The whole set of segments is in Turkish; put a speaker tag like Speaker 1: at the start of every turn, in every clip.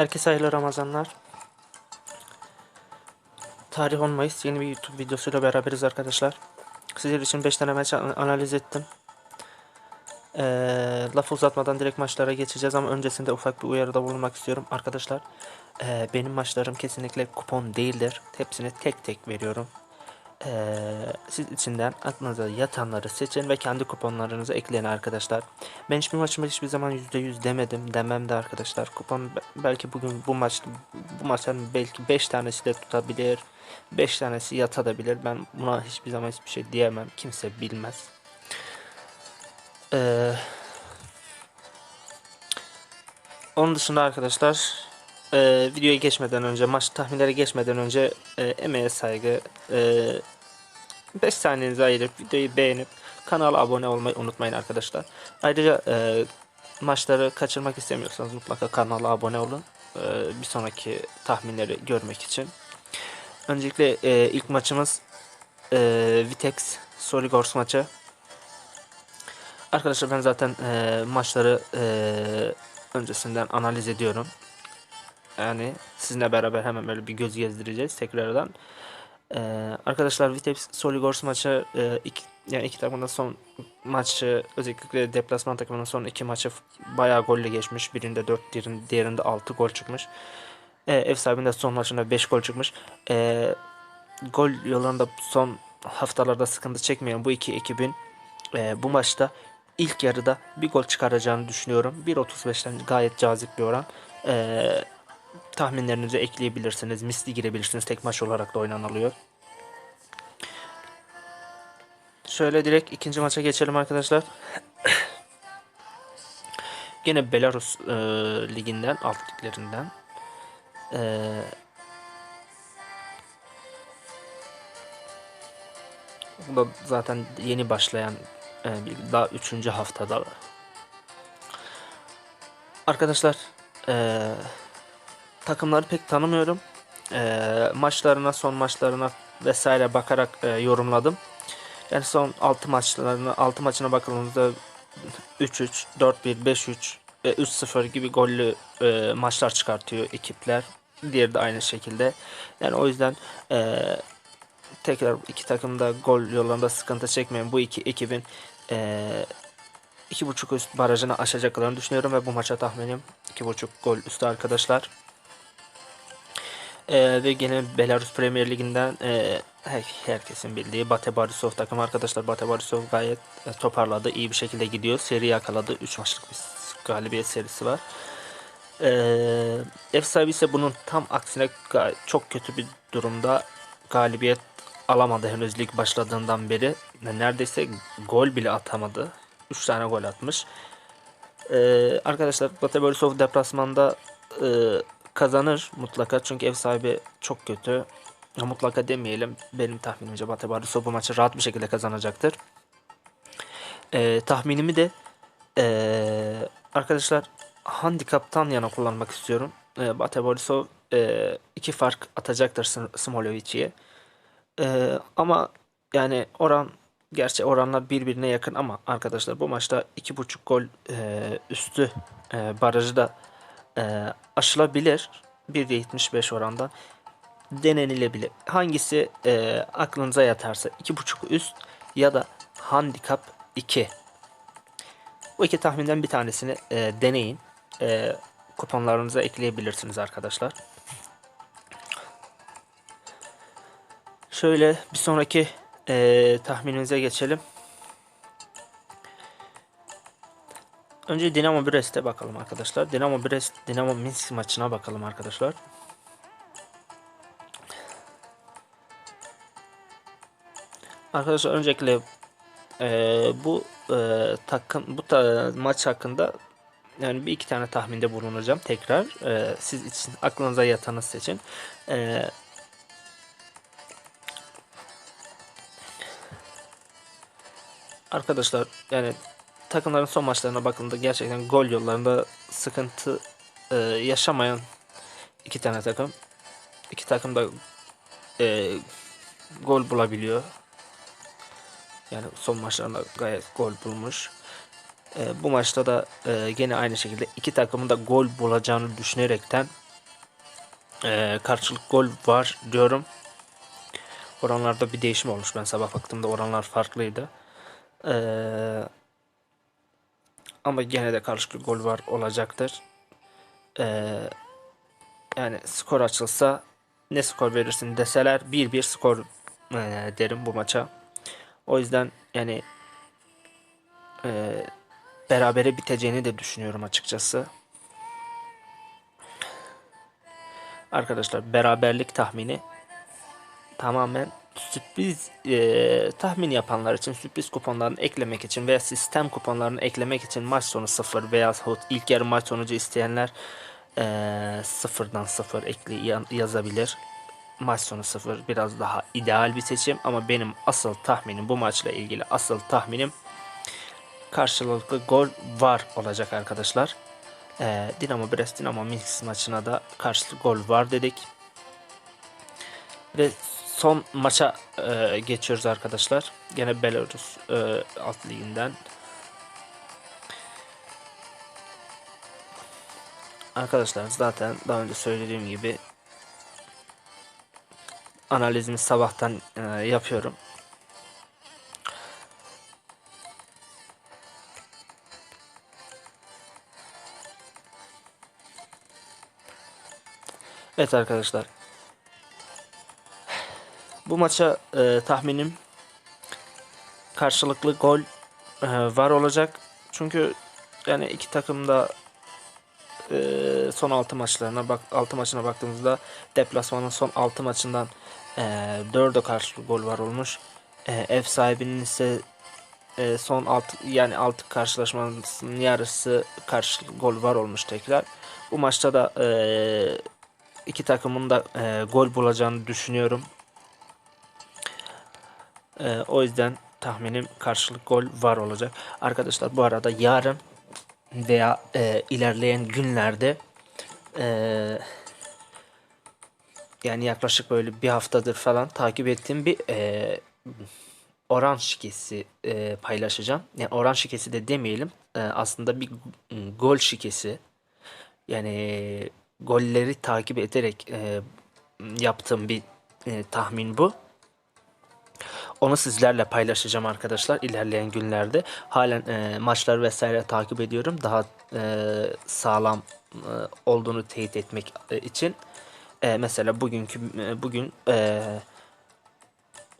Speaker 1: Herkese hayırlı Ramazanlar. Tarih 10 Mayıs yeni bir YouTube videosuyla beraberiz arkadaşlar. Sizler için 5 tane maç an- analiz ettim. Ee, lafı uzatmadan direkt maçlara geçeceğiz ama öncesinde ufak bir uyarıda bulunmak istiyorum arkadaşlar. Ee, benim maçlarım kesinlikle kupon değildir. Hepsini tek tek veriyorum. Ee, siz içinden aklınıza yatanları seçin ve kendi kuponlarınızı ekleyin arkadaşlar. Ben hiçbir maçıma hiçbir zaman %100 demedim. Demem de arkadaşlar. Kupon be- belki bugün bu maç bu maçların belki 5 tanesi de tutabilir. 5 tanesi yatabilir. Ben buna hiçbir zaman hiçbir şey diyemem. Kimse bilmez. Ee, onun dışında arkadaşlar e, videoya geçmeden önce maç tahminleri geçmeden önce e, emeğe saygı e, 5 saniyenizi ayırıp videoyu beğenip kanala abone olmayı unutmayın arkadaşlar. Ayrıca e, maçları kaçırmak istemiyorsanız mutlaka kanala abone olun. E, bir sonraki tahminleri görmek için. Öncelikle e, ilk maçımız e, Vitex Soligors maçı. Arkadaşlar ben zaten e, maçları e, öncesinden analiz ediyorum. Yani sizinle beraber hemen böyle bir göz gezdireceğiz tekrardan. Ee, arkadaşlar Vitebs Soligors maçı e, iki, yani iki takımın son maçı özellikle deplasman takımının son iki maçı bayağı golle geçmiş. Birinde 4, diğerinde, diğerinde 6 gol çıkmış. Ee, ev sahibinde son maçında 5 gol çıkmış. Ee, gol yolunda son haftalarda sıkıntı çekmeyen bu iki ekibin e, bu maçta ilk yarıda bir gol çıkaracağını düşünüyorum. 1.35'ten gayet cazip bir oran. Ee, tahminlerinizi ekleyebilirsiniz. Misli girebilirsiniz. Tek maç olarak da oynanılıyor. Şöyle direkt ikinci maça geçelim arkadaşlar. Gene Belarus e, liginden, alt liglerinden. E, bu da zaten yeni başlayan e, daha üçüncü haftada. Arkadaşlar e, takımları pek tanımıyorum. E, maçlarına, son maçlarına vesaire bakarak e, yorumladım. Yani son 6 maçlarına 6 maçına bakıldığında 3-3, 4-1, 5-3, e, 3-0 gibi gollü e, maçlar çıkartıyor ekipler. Diğeri de aynı şekilde. Yani o yüzden e, tekrar iki takım da gol yollarında sıkıntı çekmeyen bu iki ekibin e, iki buçuk üst barajını aşacaklarını düşünüyorum ve bu maça tahminim iki buçuk gol üstü arkadaşlar. Ee, ve gene Belarus Premier Ligi'nden e, her- herkesin bildiği Bate Borisov takım arkadaşlar. Bate Borisov gayet e, toparladı. iyi bir şekilde gidiyor. Seri yakaladı. 3 maçlık bir galibiyet serisi var. Ee, ev sahibi ise bunun tam aksine çok kötü bir durumda galibiyet alamadı henüz lig başladığından beri. Neredeyse gol bile atamadı. 3 tane gol atmış. Ee, arkadaşlar Bate Borisov deplasmanda e, kazanır mutlaka çünkü ev sahibi çok kötü. Mutlaka demeyelim. Benim tahminimce Bate Borisov bu maçı rahat bir şekilde kazanacaktır. Ee, tahminimi de ee, arkadaşlar handikaptan yana kullanmak istiyorum. Ee, Bate Borisov ee, iki fark atacaktır Sm- Smolovic'e. Ee, ama yani oran gerçi oranlar birbirine yakın ama arkadaşlar bu maçta iki buçuk gol e, üstü e, barajı da e, aşılabilir. 1.75 oranda denenilebilir. Hangisi e, aklınıza yatarsa iki buçuk üst ya da handikap 2. Bu iki tahminden bir tanesini e, deneyin. E, kuponlarınıza ekleyebilirsiniz arkadaşlar. Şöyle bir sonraki eee tahminimize geçelim. Önce Dinamo Brest'e bakalım arkadaşlar. Dinamo Brest, Dinamo Minsk maçına bakalım arkadaşlar. Arkadaşlar öncelikle eee, bu eee, takım bu ta- maç hakkında yani bir iki tane tahminde bulunacağım tekrar. Eee, siz için aklınıza yatanı seçin. Eee Arkadaşlar yani takımların son maçlarına bakıldığında gerçekten gol yollarında sıkıntı e, yaşamayan iki tane takım. İki takım da e, gol bulabiliyor. Yani son maçlarında gayet gol bulmuş. E, bu maçta da e, gene aynı şekilde iki takımın da gol bulacağını düşünerekten e, karşılık gol var diyorum. Oranlarda bir değişim olmuş. Ben sabah baktığımda oranlar farklıydı. Ee, ama gene de karşılıklı gol var olacaktır. Ee, yani skor açılsa ne skor verirsin deseler 1-1 skor e, derim bu maça. O yüzden yani e, berabere biteceğini de düşünüyorum açıkçası. Arkadaşlar beraberlik tahmini tamamen sürpriz e, tahmin yapanlar için sürpriz kuponlarını eklemek için veya sistem kuponlarını eklemek için maç sonu 0 veya ilk yarı maç sonucu isteyenler e, sıfırdan 0 ekli ya- yazabilir. Maç sonu 0 biraz daha ideal bir seçim ama benim asıl tahminim bu maçla ilgili asıl tahminim karşılıklı gol var olacak arkadaşlar. E, Dinamo Brest Dinamo Minsk maçına da karşılıklı gol var dedik. Ve son maça e, geçiyoruz arkadaşlar. Gene Belarus e, alt liginden. Arkadaşlar zaten daha önce söylediğim gibi analizimi sabahtan e, yapıyorum. Evet arkadaşlar. Bu maça e, tahminim karşılıklı gol e, var olacak. Çünkü yani iki takım da e, son 6 maçlarına bak 6 maçına baktığımızda deplasmanın son 6 maçından e, 4'e karşılıklı gol var olmuş. E, ev sahibinin ise e, son 6 yani 6 karşılaşmasının yarısı karşılıklı gol var olmuş tekrar. Bu maçta da e, iki takımın da e, gol bulacağını düşünüyorum. E, o yüzden tahminim karşılık gol var olacak. Arkadaşlar bu arada yarın veya e, ilerleyen günlerde e, yani yaklaşık böyle bir haftadır falan takip ettiğim bir e, oran şikesi e, paylaşacağım. Yani oran şikesi de demeyelim. E, aslında bir gol şikesi. Yani golleri takip ederek e, yaptığım bir e, tahmin bu. Onu sizlerle paylaşacağım arkadaşlar ilerleyen günlerde. Halen e, maçları vesaire takip ediyorum. Daha e, sağlam e, olduğunu teyit etmek e, için. E, mesela bugünkü e, bugün e,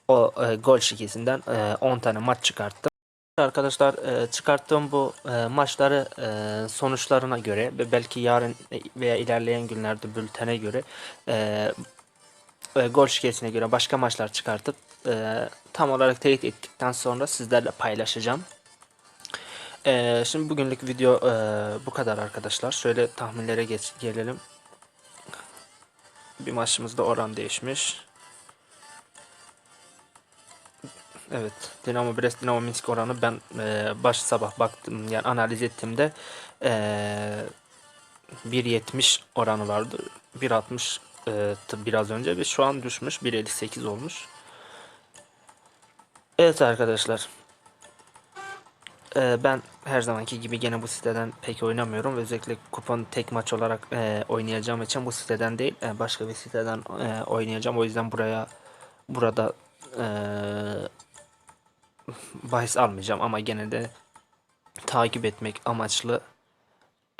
Speaker 1: o e, gol şikesinden e, 10 tane maç çıkarttım. Arkadaşlar e, çıkarttığım bu e, maçları e, sonuçlarına göre ve belki yarın veya ilerleyen günlerde bültene göre e, e, gol şikayetine göre başka maçlar çıkartıp e, tam olarak teyit ettikten sonra sizlerle paylaşacağım. E, şimdi bugünlük video e, bu kadar arkadaşlar. Şöyle tahminlere geç, gelelim. Bir maçımızda oran değişmiş. Evet. Dinamo Brest Dinamo Minsk oranı ben e, baş sabah baktım yani analiz ettiğimde e, 1.70 oranı vardı. 1.60 e, biraz önce ve şu an düşmüş 1.58 olmuş. Evet arkadaşlar. E, ben her zamanki gibi gene bu siteden pek oynamıyorum. Özellikle kupon tek maç olarak e, oynayacağım için bu siteden değil e, başka bir siteden e, oynayacağım. O yüzden buraya burada e, bahis almayacağım ama gene de takip etmek amaçlı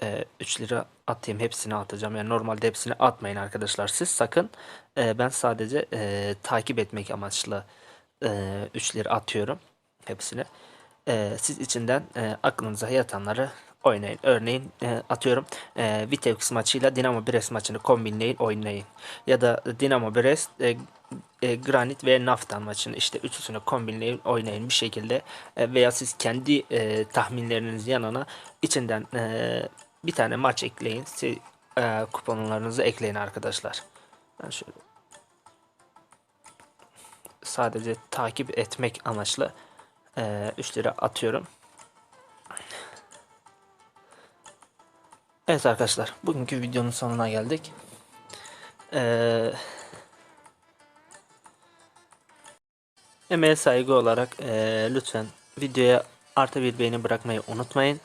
Speaker 1: e, 3 lira atayım hepsini atacağım. Yani normalde hepsini atmayın arkadaşlar siz sakın. E, ben sadece e, takip etmek amaçlı e, 3 lira atıyorum hepsini. E, siz içinden e, aklınıza yatanları oynayın. Örneğin e, atıyorum e, Viteux maçıyla Dinamo Brest maçını kombinleyin oynayın. Ya da Dinamo Brest e, e, Granit ve Naftan maçını işte üçüsünü kombinleyin oynayın bir şekilde e, veya siz kendi e, tahminleriniz yanına içinden e, bir tane maç ekleyin. Siz, e, kuponlarınızı ekleyin arkadaşlar. Ben şöyle sadece takip etmek amaçlı e, 3 lira atıyorum. Evet arkadaşlar bugünkü videonun sonuna geldik. Eee Emeğe saygı olarak e, lütfen videoya artı bir beğeni bırakmayı unutmayın.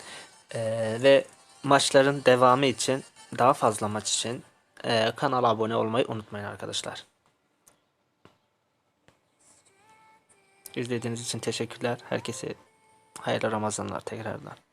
Speaker 1: E, ve maçların devamı için daha fazla maç için e, kanala abone olmayı unutmayın arkadaşlar. İzlediğiniz için teşekkürler. Herkese hayırlı Ramazanlar tekrardan.